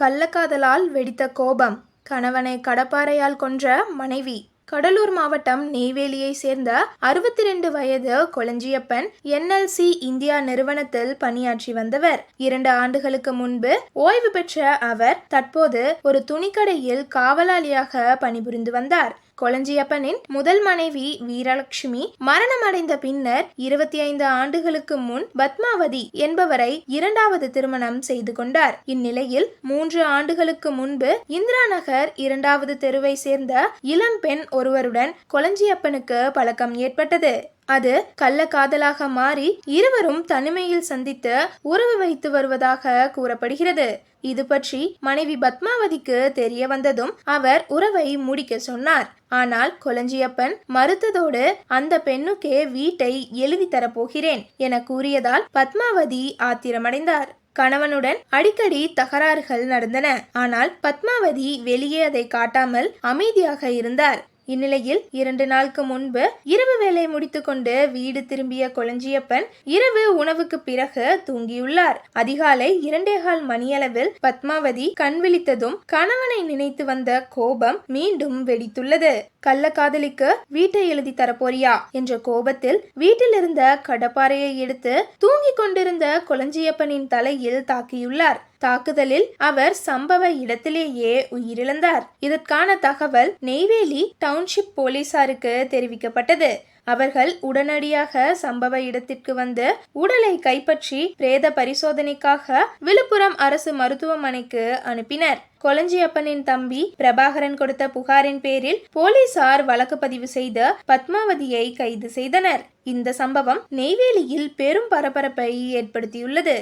கள்ளக்காதலால் வெடித்த கோபம். கணவனை கடப்பாறையால் கொன்ற மனைவி. கடலூர் மாவட்டம் நெய்வேலியை சேர்ந்த அறுபத்தி ரெண்டு வயது கொளஞ்சியப்பன் என்எல்சி இந்தியா நிறுவனத்தில் பணியாற்றி வந்தவர். இரண்டு ஆண்டுகளுக்கு முன்பு ஓய்வு பெற்ற அவர் தற்போது ஒரு துணிக்கடையில் காவலாளியாக பணிபுரிந்து வந்தார். கொளஞ்சியப்பனின் முதல் மனைவி வீரலட்சுமி மரணமடைந்த பின்னர் இருபத்தி ஐந்து ஆண்டுகளுக்கு முன் பத்மாவதி என்பவரை இரண்டாவது திருமணம் செய்து கொண்டார். இந்நிலையில் மூன்று ஆண்டுகளுக்கு முன்பு இந்திரா நகர் இரண்டாவது தெருவை சேர்ந்த இளம் பெண் ஒருவருடன் கொளஞ்சியப்பனுக்கு பழக்கம் ஏற்பட்டது. அது கள்ள காதலாக மாறி இருவரும் தனிமையில் சந்தித்து உறவு வைத்து வருவதாக கூறப்படுகிறது. இது பற்றி மனைவி பத்மாவதிக்கு தெரிய வந்ததும் அவர் உறவை முடிக்க சொன்னார். ஆனால் கொலஞ்சியப்பன் மறுத்ததோடு அந்த பெண்ணுக்கே வீட்டை எழுதி தரப்போகிறேன் என கூறியதால் பத்மாவதி ஆத்திரமடைந்தார். கணவனுடன் அடிக்கடி தகராறுகள் நடந்தன. ஆனால் பத்மாவதி வெளியே அதை காட்டாமல் அமைதியாக இருந்தார். இந்நிலையில் இரண்டு நாளுக்கு முன்பு இரவு வேலை முடித்துக்கொண்டு வீடு திரும்பிய கொளஞ்சியப்பன் இரவு உணவுக்கு பிறகு தூங்கியுள்ளார். அதிகாலை இரண்டேகால் மணியளவில் பத்மாவதி கண் விழித்ததும் கணவனை நினைத்து வந்த கோபம் மீண்டும் வெடித்துள்ளது. கள்ளக்காதலிக்கு வீட்டை எழுதி தரப்போறியா? என்ற கோபத்தில் வீட்டில் இருந்த கடப்பாறையை எடுத்து தூங்கிக் கொண்டிருந்த கொளஞ்சியப்பனின் தலையில் தாக்கியுள்ளார். தாக்குதலில் அவர் சம்பவ இடத்திலேயே உயிரிழந்தார். இதற்கான தகவல் நெய்வேலி டவுன்ஷிப் போலீசாருக்கு தெரிவிக்கப்பட்டது. அவர்கள் உடனடியாக சம்பவ இடத்திற்கு வந்து உடலை கைப்பற்றி பிரேத பரிசோதனைக்காக விழுப்புரம் அரசு மருத்துவமனைக்கு அனுப்பினர். கொளஞ்சியப்பனின் தம்பி பிரபாகரன் கொடுத்த புகாரின் பேரில் போலீசார் வழக்கு பதிவு செய்து பத்மாவதியை கைது செய்தனர். இந்த சம்பவம் நெய்வேலியில் பெரும் பரபரப்பை ஏற்படுத்தியுள்ளது.